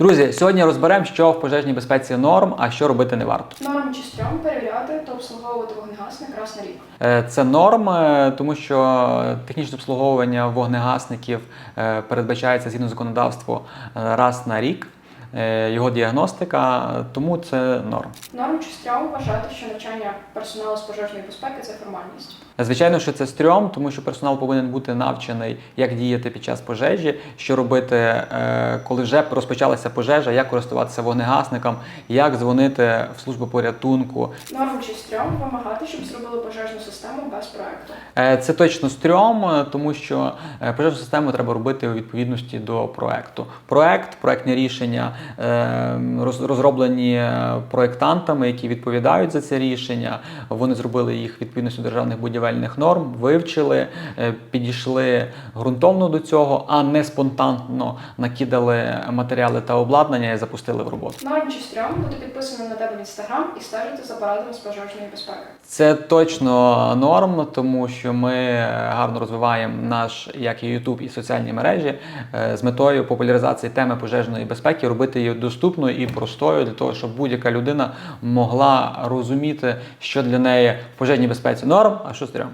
Друзі, сьогодні розберемо, що в пожежній безпеці норм, а що робити не варто. Норм чи стрьом перевіряти та обслуговувати вогнегасник раз на рік. Е, Це норм, е, тому що технічне обслуговування вогнегасників е, передбачається згідно законодавству раз на рік. Е, Його діагностика, е, тому це норм. Норм чи стрьом вважати, що навчання персоналу з пожежної безпеки це формальність. Звичайно, що це стрьом, тому що персонал повинен бути навчений, як діяти під час пожежі, що робити, е, коли вже розпочалася пожежа, як користуватися вогнегасником, як дзвонити в службу порятунку, Норм чи стрьом вимагати, щоб зробили пожежну систему без проекту. Е, Це точно стрьом, е, тому що е, пожежну систему треба робити у відповідності до проекту. Проект, проектні рішення е, розроблені е, проектантами, які відповідають за це рішення. Вони зробили їх відповідності державних будівельних норм, вивчили, е, підійшли ґрунтовно до цього, а не спонтанно накидали матеріали та обладнання і запустили в роботу. Норм чи стрьом бути підписаним на тебе в інстаграм і стежити за порадами з пожежної безпеки. Це точно норм, тому що ми гарно розвиваємо наш як і YouTube, і соціальні мережі е, з метою популяризації теми пожежної безпеки, робити її доступною і простою для того, щоб будь-яка людина могла розуміти, що для неї пожежній безпеці норм, а що стрьом.